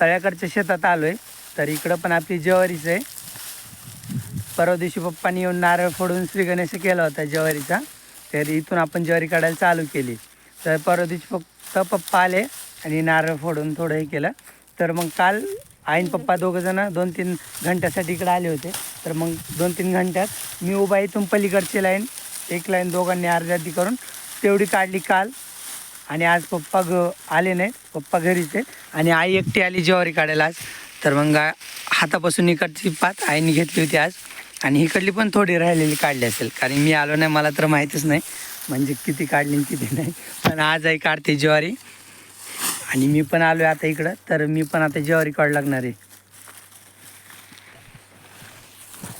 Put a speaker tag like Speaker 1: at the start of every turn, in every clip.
Speaker 1: तळ्याकडच्या शेतात आलो आहे तर इकडं पण आपली ज्वारीच आहे. परवा दिवशी पप्पानी येऊन नारळ फोडून श्रीगणेश केला होता ज्वारीचा. तर इथून आपण ज्वारी काढायला चालू केली. तर परवा दिवशी फक्त पप्पा आले आणि नारळ फोडून थोडं हे केलं. तर मग काल आईन पप्पा दोघं जण दोन तीन घंट्यासाठी इकडे आले होते. तर मग दोन तीन घंट्यात मी उभा इथून पलीकडची लाईन एक लाईन दोघांनी अर्ध्या अर्धी करून तेवढी काढली काल. आणि आज पप्पा ग आले नाहीत पप्पा घरीच आहेत. आणि आई एकटी आली ज्वारी काढायला आज. तर मग हातापासून इकडची पात आईने घेतली होती आज. आणि इकडली पण थोडी राहिलेली काढली असेल. कारण मी आलो नाही मला तर माहीतच नाही. म्हणजे किती काढली किती नाही. पण आज आई काढते ज्वारी. आणि मी पण आलो आहे आता इकडं. तर मी पण आता ज्वारी काढ लागणार आहे.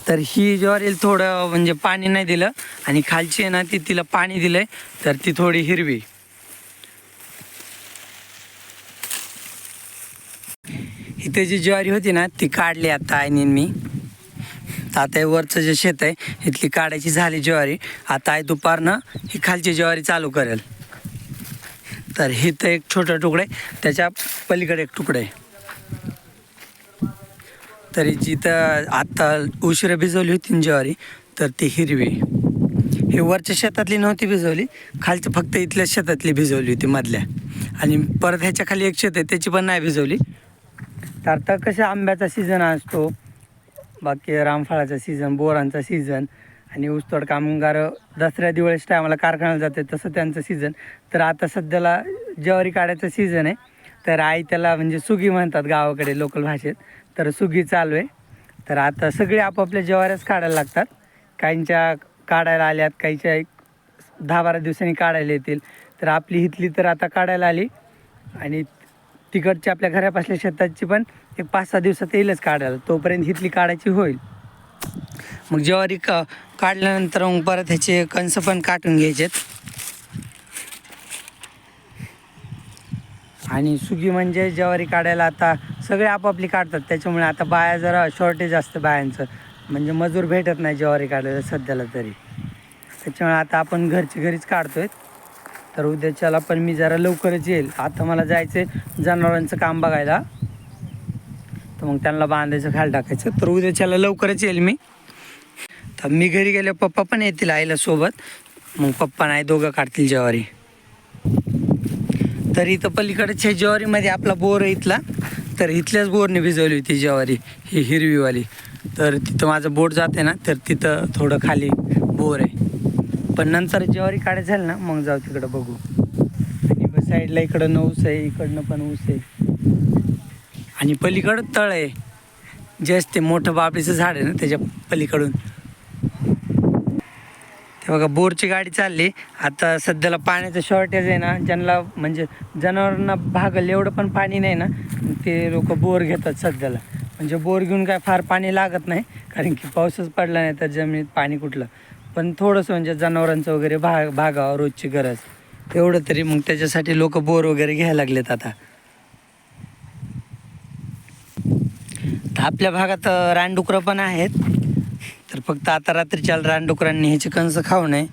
Speaker 1: तर ही ज्वारी थोडं म्हणजे पाणी नाही दिलं. आणि खालची आहे ना ती तिला पाणी दिलं आहे तर ती थोडी हिरवी. इथे जी ज्वारी होती ना ती काढली आता आईने मी. तर आता हे वरचं जे शेत आहे इथली काढायची झाली ज्वारी. आता आई दुपारनं ही खालची ज्वारी चालू करेल. तर हे तर एक छोटा तुकडे त्याच्या पलीकडे एक तुकडे तरी जिथं आत्ता उशिरा भिजवली होती ज्वारी तर ती हिरवी. हे वरच्या शेतातली नव्हती भिजवली खालच्या फक्त इथल्या शेतातली भिजवली होती मधल्या. आणि परत ह्याच्या खाली एक शेत आहे त्याची पण नाही भिजवली. आता कसं आंब्याचा सीझन असतो? बाकी रामफळाचा सीझन बोरांचा सीझन आणि ऊसतोड कामगार दसऱ्या दिवाळीच्या टायमाला कारखान्याला जाते तसं त्यांचं सीझन तर आता सध्याला ज्वारी काढायचं सीझन आहे. तर आई त्याला म्हणजे सुगी म्हणतात गावाकडे लोकल भाषेत. तर सुगी चालू आहे. तर आता सगळे आपापल्या ज्वाऱ्याच काढायला लागतात. काहींच्या काढायला आल्यात काहीच्या एक दहा बारा दिवसांनी काढायला येतील. तर आपली हितली तर आता काढायला आली. आणि तिकडची आपल्या घरापासल्या शेताची पण एक पाच सहा दिवसात येईलच काढायला. तोपर्यंत हिथली काढायची होईल. मग ज्वारी का काढल्यानंतर मग परत ह्याचे कंस पण काटून घ्यायचेत. आणि सुगी म्हणजे ज्वारी काढायला आता सगळे आपापली काढतात. त्याच्यामुळे आता बाया जरा शॉर्टेज असतं बायांचं. म्हणजे मजूर भेटत नाही ज्वारी काढायला सध्याला तरी. त्याच्यामुळे आता आपण घरची घरीच काढतोय. तर उद्याच्याला पण मी जरा लवकरच येईल. आता मला जायचं आहे जनावरांचं काम बघायला. तर मग त्यांना बांधायचं खाल टाकायचं. तर उद्याच्याला लवकरच येईल मी. तर मी घरी गेले पप्पा पण येतील आईला सोबत. मग पप्पा नाही दोघं काढतील ज्वारी. तर इथं पलीकडच्या ज्वारीमध्ये आपला बोर आहे इथला. तर इथल्याच बोरने भिजवली होती ज्वारी ही हिरवीवाली. तर तिथं माझं बोट जाते ना तर तिथं थोडं खाली बोर आहे. पण नंतर ज्वारी काढायचं झालं ना मग जाऊ तिकडं बघू. आणि साईडला इकडं ऊस आहे इकडनं पण ऊस आहे. आणि पलीकडं तळ आहे. जस्ट ते मोठं बाबळीचं झाड आहे ना त्याच्या पलीकडून. ते बघा बोरची गाडी चालली. आता सध्याला पाण्याचं शॉर्टेज आहे ना ज्यांना म्हणजे जनावरांना भागल एवढं पण पाणी नाही ना ते लोक बोर घेतात सध्याला. म्हणजे बोर घेऊन काय फार पाणी लागत नाही कारण की पाऊसच पडला नाही तर जमिनीत पाणी कुठलं. पण थोडंसं म्हणजे जनावरांचं वगैरे भाग भागावं रोजची गरज. एवढं तरी मग त्याच्यासाठी लोक बोर वगैरे घ्यायला लागलेत आता. तर आपल्या भागात रानडुकरं पण आहेत. तर फक्त आता रात्रीच्या रानडुकरांनी ह्याचे कंस खाऊ नये.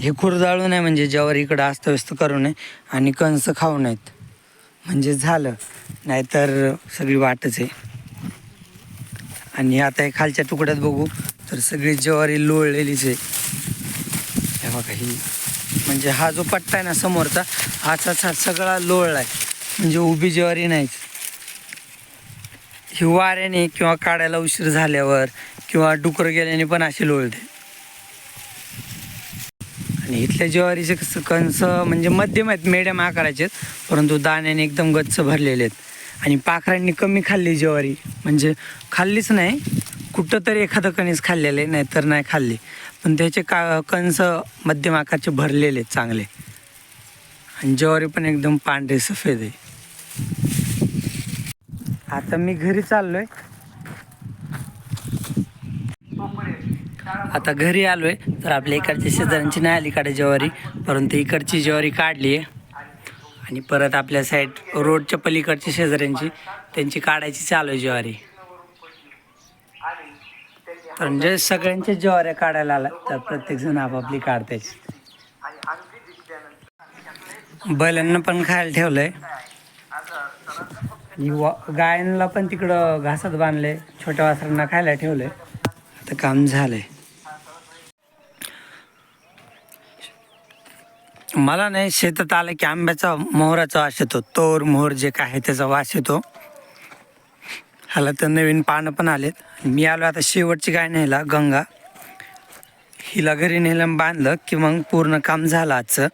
Speaker 1: हे खुरदाळू नये म्हणजे ज्यावर इकडं अस्तव्यस्त करू नये आणि कंस खाऊ नयेत. म्हणजे झालं. नाहीतर सगळी वाटच आहे. आणि आता हे खालच्या तुकड्यात बघू. तर सगळी ज्वारी लोळलेलीच आहे हे बघा ही म्हणजे हा जो पट्टा आहे ना समोरचा हाचा हा सगळा लोळला आहे. म्हणजे उभी ज्वारी नाहीच. ही वाऱ्याने किंवा काढायला उशीर झाल्यावर किंवा डुकर गेल्याने पण अशी लोळते. आणि इथल्या ज्वारीचे कसं कंस म्हणजे मध्यम आहेत मेडियम आकाराचे आहेत परंतु दाण्याने एकदम गच्च भरलेले आहेत. आणि पाखरांनी कमी खाल्ली ज्वारी. म्हणजे खाल्लीच नाही कुठं तरी एखादं कणीस खाल्लेले नाही तर नाही खाल्ली. पण त्याचे का कणस मध्यम आकारचे भरलेले आहेत चांगले. आणि ज्वारी पण एकदम पांढरे सफेद आहे. आता मी घरी चाललोय. आता घरी आलोय तर आपल्या इकडच्या शेजाऱ्यांची नाही आली काढे ज्वारी परंतु इकडची ज्वारी काढली आहे आणि परत आपल्या साईड रोडच्या पलीकडच्या शेजाऱ्यांची त्यांची काढायची चालू आहे ज्वारी. म्हणजे सगळ्यांच्या ज्वाऱ्या काढायला आला तर प्रत्येक जण आपापली काढते. बैलांना पण खायला ठेवलंय. आणि वा गायांना पण तिकडं घासात बांधले छोट्या वासरांना खायला ठेवलंय. आता काम झालंय. मला नाही शेतात आलं की आंब्याचा मोहराचा वास येतो. तोर मोहर जे काय आहे त्याचा वास येतो. ह्याला तर नवीन पानं पण आलेत. मी आलो आता शेवटची गाय न्यायला गंगा. हिला घरी नेलं बांधलं की मग पूर्ण काम झालं आजचं.